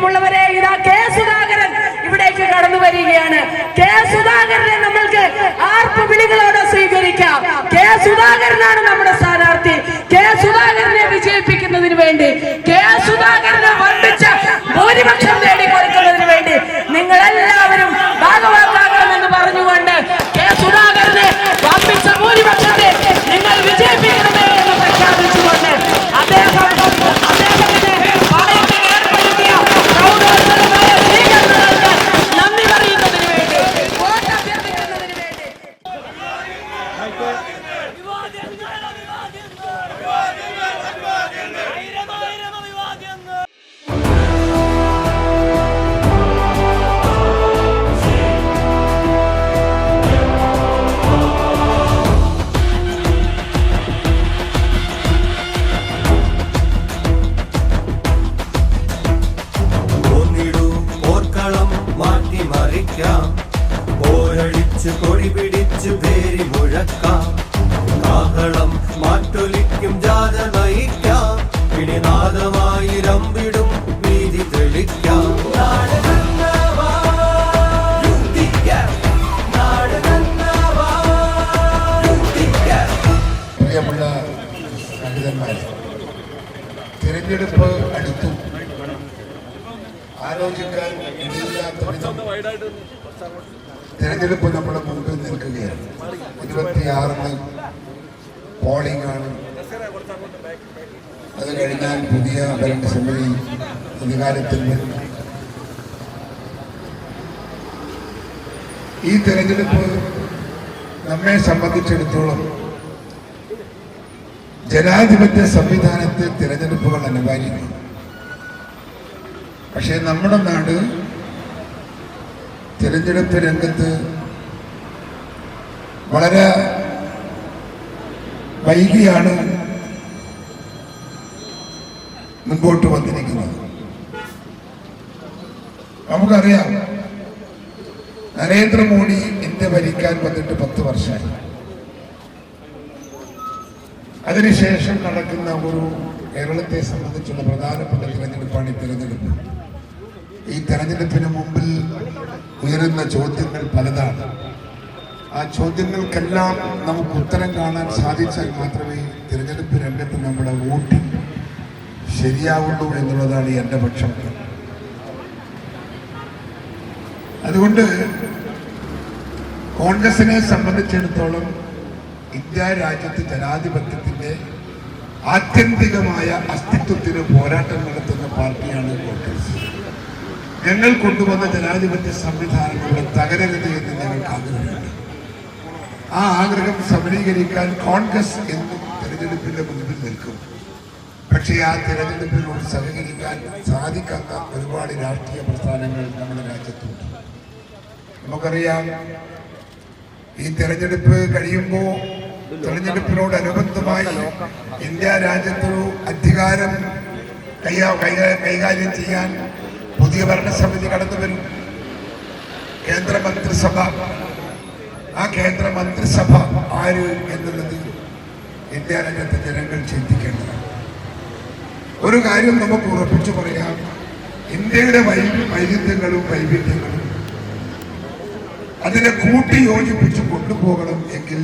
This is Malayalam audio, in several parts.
പ്രിയമുള്ളവരെ ഇതാ കെ സുധാകരൻ ഇവിടേക്ക് കടന്നു വരികയാണ്. കെ സുധാകരനെ നമ്മൾക്ക് ആർപ്പ് വിളികളോടെ സ്വീകരിക്കാം. കെ സുധാകരനാണ് നമ്മുടെ സ്ഥാനാർത്ഥി. കെ സുധാകരനെ വിജയിപ്പിക്കുന്നതിന് വേണ്ടി കാഹളം മാറ്റൊലിക്കും ജാത നയിക്കാം പിടിനാദമായി രമ്പിടും വീതി തെളിക്കാം. പ്രിയമുള്ള തിരഞ്ഞെടുപ്പ് അടുത്തു ആലോചിക്കാൻ ഇടയില്ലാത്ത തിരഞ്ഞെടുപ്പ് നമ്മുടെ മുമ്പിൽ നിൽക്കുകയാണ്. ഇരുപത്തിയാറിന് പോളിംഗ് ആണ്. അത് കഴിഞ്ഞാൽ പുതിയ ഭരണസമിതി അധികാരത്തിൽ വരും. ഈ തെരഞ്ഞെടുപ്പ് നമ്മെ സംബന്ധിച്ചിടത്തോളം ജനാധിപത്യ സംവിധാനത്തെ തിരഞ്ഞെടുപ്പുകൾ അനിവാര്യമാണ്. പക്ഷേ നമ്മുടെ നാട് തിരഞ്ഞെടുപ്പ് രംഗത്ത് വളരെ വൈകിയാണ് മുൻപോട്ട് വന്നിരിക്കുന്നത്. നമുക്കറിയാം നരേന്ദ്രമോദി ഇന്ത്യ ഭരിക്കാൻ വന്നിട്ട് പത്ത് വർഷമായി. അതിനുശേഷം നടക്കുന്ന ഒരു കേരളത്തെ സംബന്ധിച്ചുള്ള പ്രധാനപ്പെട്ട തിരഞ്ഞെടുപ്പാണ് ഈ തിരഞ്ഞെടുപ്പ്. ഈ തെരഞ്ഞെടുപ്പിന് മുമ്പിൽ ഉയരുന്ന ചോദ്യങ്ങൾ പലതാണ്. ആ ചോദ്യങ്ങൾക്കെല്ലാം നമുക്ക് ഉത്തരം കാണാൻ സാധിച്ചാൽ മാത്രമേ തിരഞ്ഞെടുപ്പ് രംഗത്ത് നമ്മുടെ വോട്ടിംഗ് ശരിയാവുള്ളൂ എന്നുള്ളതാണ് എന്റെ പക്ഷം. അതുകൊണ്ട് കോൺഗ്രസിനെ സംബന്ധിച്ചിടത്തോളം ഇന്ത്യ രാജ്യത്ത് ജനാധിപത്യത്തിന്റെ ആത്യന്തികമായ അസ്തിത്വത്തിന് പോരാട്ടം നടത്തുന്ന പാർട്ടിയാണ് കോൺഗ്രസ്. ഞങ്ങൾ കൊണ്ടുവന്ന ജനാധിപത്യ സംവിധാനം ഇവിടെ തകരരുത് എന്ന് ഞങ്ങൾക്ക് ആഗ്രഹമുണ്ട്. ആ ആഗ്രഹം സബലീകരിക്കാൻ കോൺഗ്രസ് എന്നും തെരഞ്ഞെടുപ്പിന്റെ മുൻപിൽ നിൽക്കും. പക്ഷേ ആ തിരഞ്ഞെടുപ്പിനോട് സഹകരിക്കാൻ സാധിക്കാത്ത ഒരുപാട് രാഷ്ട്രീയ പ്രസ്ഥാനങ്ങൾ നമ്മുടെ രാജ്യത്തുണ്ട്. നമുക്കറിയാം ഈ തെരഞ്ഞെടുപ്പ് കഴിയുമ്പോൾ തെരഞ്ഞെടുപ്പിനോടനുബന്ധമായി ഇന്ത്യ രാജ്യത്തൊരു അധികാരം കൈകാ- കൈകാ- കൈകാര്യം ചെയ്യാൻ പുതിയ ഭരണസമിതി കടന്നു വരും. കേന്ദ്ര മന്ത്രിസഭ ആ കേന്ദ്ര മന്ത്രിസഭ ആര് എന്നുള്ളത് ഇന്ത്യ രാജ്യത്തെ ജനങ്ങൾ ചിന്തിക്കേണ്ടതാണ്. ഒരു കാര്യം നമുക്ക് ഉറപ്പിച്ചു പറയാം. ഇന്ത്യയുടെ വൈ വൈവിധ്യങ്ങളും വൈവിധ്യങ്ങളും അതിനെ കൂട്ടി യോജിപ്പിച്ച് കൊണ്ടുപോകണം എങ്കിൽ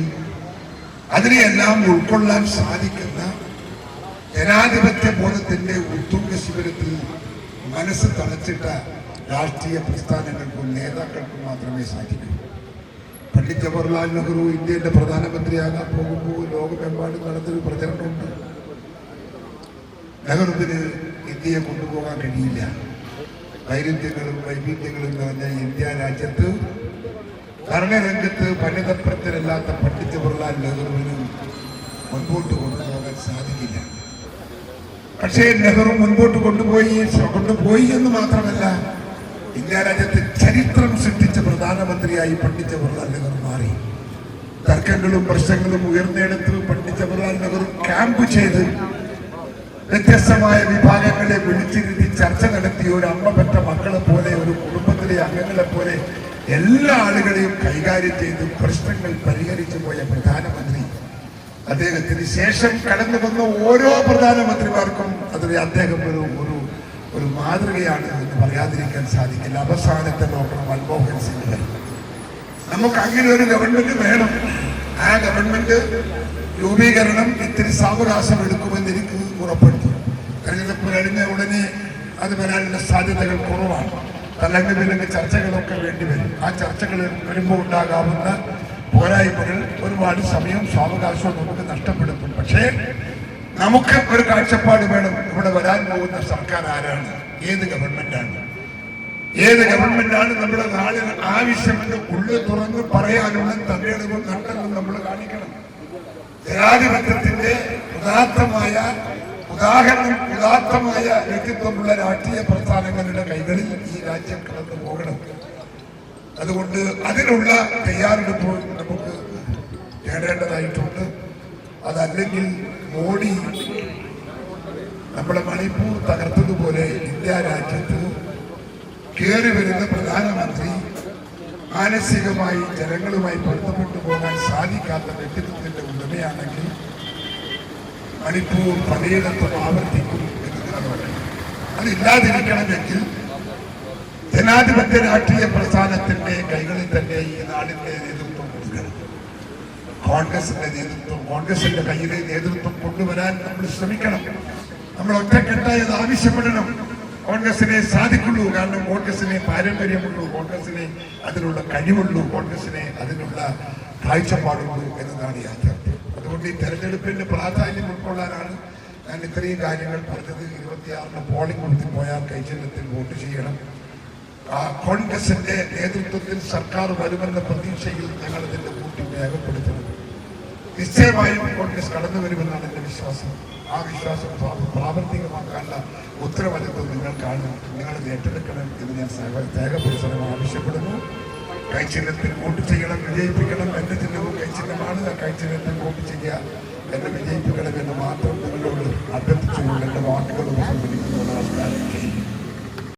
അതിനെയെല്ലാം ഉൾക്കൊള്ളാൻ സാധിക്കുന്ന ജനാധിപത്യ ബോധത്തിന്റെ ഉത്തുംഗ ശിബിരത്തിൽ മനസ്സ് തളച്ചിട്ട രാഷ്ട്രീയ പ്രസ്ഥാനങ്ങൾക്കും നേതാക്കൾക്കും മാത്രമേ സാധിക്കൂ. പണ്ഡിറ്റ് ജവഹർലാൽ നെഹ്റു ഇന്ത്യയുടെ പ്രധാനമന്ത്രിയാകാൻ പോകുമ്പോൾ ലോകമെമ്പാടും നടന്നൊരു പ്രചരണമുണ്ട്. നെഹ്റുവിന് ഇന്ത്യയെ കൊണ്ടുപോകാൻ കഴിയില്ല. വൈരുദ്ധ്യങ്ങളും വൈവിധ്യങ്ങളും നിറഞ്ഞ ഇന്ത്യ രാജ്യത്ത് ഭരണരംഗത്ത് പരിതപ്രത്തരല്ലാത്ത പണ്ഡിറ്റ് ജവഹർലാൽ നെഹ്റുവിന് മുൻപോട്ട് കൊണ്ടുപോകാൻ സാധിക്കില്ല. പക്ഷേ നെഹ്റു മുൻപോട്ട് കൊണ്ടുപോയി കൊണ്ടുപോയി എന്ന് മാത്രമല്ല ഇന്ത്യ രാജ്യത്ത് ചരിത്രം സൃഷ്ടിച്ച പ്രധാനമന്ത്രിയായി പണ്ഡിറ്റ് ജവഹർലാൽ നെഹ്റു മാറി. തർക്കങ്ങളും പ്രശ്നങ്ങളും ഉയർന്നെടുത്ത് പണ്ഡിറ്റ് ജവഹർലാൽ നെഹ്റു ക്യാമ്പ് ചെയ്ത് വ്യത്യസ്തമായ വിഭാഗങ്ങളെ വിളിച്ചിരുത്തി ചർച്ച നടത്തി ഒരു അമ്മ പെട്ട മക്കളെ പോലെ ഒരു കുടുംബത്തിലെ അംഗങ്ങളെ പോലെ എല്ലാ ആളുകളെയും കൈകാര്യം ചെയ്ത് പ്രശ്നങ്ങൾ പരിഹരിച്ചു പോയ പ്രധാനമന്ത്രി അദ്ദേഹത്തിന് ശേഷം കടന്നു വന്ന ഓരോ പ്രധാനമന്ത്രിമാർക്കും അതൊരു അദ്ദേഹം ഒരു ഒരു ഒരു മാതൃകയാണ് എന്ന് പറയാതിരിക്കാൻ സാധിക്കില്ല. അവസാനത്തെ ഡോക്ടർ മൻമോഹൻ സിംഗ്. വരെ നമുക്ക് അങ്ങനെ ഒരു ഗവൺമെന്റ് വേണം. ആ ഗവൺമെന്റ് രൂപീകരണം ഇത്തിരി സാവകാശം എടുക്കുമെന്ന് എനിക്ക് ഉറപ്പെടുത്തി തെരഞ്ഞെടുപ്പ് കഴിഞ്ഞ ഉടനെ അത് വരാനുള്ള സാധ്യതകൾ കുറവാണ്. വിലങ്ങ് ചർച്ചകളൊക്കെ വേണ്ടിവരും ആ ചർച്ചകൾ വരുമ്പോൾ ഉണ്ടാകാവുന്ന പോരായ്മകൾ ഒരുപാട് സമയം സാവകാശവും നമുക്ക് നഷ്ടപ്പെടുത്തും. പക്ഷേ നമുക്ക് ഒരു കാഴ്ചപ്പാട് വേണം. ഇവിടെ വരാൻ പോകുന്ന സർക്കാർ ആരാണ്? ഏത് ഗവൺമെന്റാണ്? ഏത് ഗവൺമെന്റാണ് നമ്മുടെ നാടിന് ആവശ്യമെന്ന് ഉള്ളു തുറന്ന് പറയാനുള്ള തന്നെടുവും നട്ടെന്നും നമ്മൾ കാണിക്കണം. ജനാധിപത്യത്തിന്റെ ഉദാത്തമായ ഉദാഹരണം ഉദാത്തമായ വ്യക്തിത്വമുള്ള രാഷ്ട്രീയ പ്രസ്ഥാനങ്ങളുടെ കൈകളിൽ ഈ രാജ്യം കടന്നു പോകണം അതുകൊണ്ട് അതിനുള്ള തയ്യാറെടുപ്പ് നമുക്ക് നേടേണ്ടതായിട്ടുണ്ട്. അതല്ലെങ്കിൽ മോഡി നമ്മുടെ മണിപ്പൂർ തകർത്തതുപോലെ ഇന്ത്യ രാജ്യത്ത് കയറി വരുന്ന പ്രധാനമന്ത്രി മാനസികമായി ജനങ്ങളുമായി പൊരുത്തപ്പെട്ടു പോകാൻ സാധിക്കാത്ത വ്യക്തിത്വത്തിന്റെ ഉടമയാണെങ്കിൽ മണിപ്പൂർ പലയിടത്തും ആവർത്തിക്കും എന്ന് അതില്ലാതിരിക്കണമെങ്കിൽ ജനാധിപത്യ രാഷ്ട്രീയ പ്രസ്ഥാനത്തിന്റെ കൈകളിൽ തന്നെ ഈ നാടിന്റെ നേതൃത്വം കൊടുക്കണം. കോൺഗ്രസിന്റെ നേതൃത്വം കോൺഗ്രസിന്റെ കയ്യിലെ നേതൃത്വം കൊണ്ടുവരാൻ നമ്മൾ ശ്രമിക്കണം. നമ്മൾ ഒറ്റക്കെട്ടായി അത് ആവശ്യപ്പെടണം. കോൺഗ്രസിനെ സാധിക്കുള്ളൂ കാരണം കോൺഗ്രസിനെ പാരമ്പര്യമുള്ളൂ കോൺഗ്രസിനെ അതിനുള്ള കഴിവുള്ളൂ കോൺഗ്രസിനെ അതിനുള്ള കാഴ്ചപ്പാടുള്ളൂ എന്നതാണ് യാഥാർത്ഥ്യം. അതുകൊണ്ട് ഈ തെരഞ്ഞെടുപ്പിന്റെ പ്രാധാന്യം ഉൾക്കൊള്ളാനാണ് ഞാൻ ഇത്രയും കാര്യങ്ങൾ പറഞ്ഞത്. ഇരുപത്തിയാറിന് പോളിംഗ് കൊടുത്തു പോയാൽ കൈചല്യത്തിൽ വോട്ട് ചെയ്യണം. കോൺഗ്രസിന്റെ നേതൃത്വത്തിൽ സർക്കാർ വരുമെന്ന പ്രതീക്ഷയിൽ ഞങ്ങൾ ഇതിന്റെ കൂട്ടി രേഖപ്പെടുത്തുന്നത് നിശ്ചയമായും കോൺഗ്രസ് കടന്നു വരുമെന്നാണ് എന്റെ വിശ്വാസം. ആ വിശ്വാസം പ്രാ- പ്രാവർത്തികമാക്കാനുള്ള ഉത്തരവാദിത്വം നിങ്ങൾക്കാണ്. നിങ്ങൾ ഏറ്റെടുക്കണം എന്ന് ഞാൻ സഹ- രേഖപ്പെടുത്തണം ആവശ്യപ്പെടുന്നു. കൈച്ചിഹ്നത്തിൽ വോട്ട് ചെയ്യണം വിജയിപ്പിക്കണം എന്റെ ചിഹ്നവും കൈച്ചിഹ്നമാണ് ആ കൈച്ചിഹ്നത്തിൽ വോട്ട് ചെയ്യുക എന്നെ വിജയിപ്പിക്കണം എന്ന് മാത്രം നിങ്ങളോട് അഭ്യർത്ഥിച്ചുകൊണ്ട് എന്റെ വാക്കുകൾ ഉപസംഹരിക്കുന്നു നമസ്കാരം.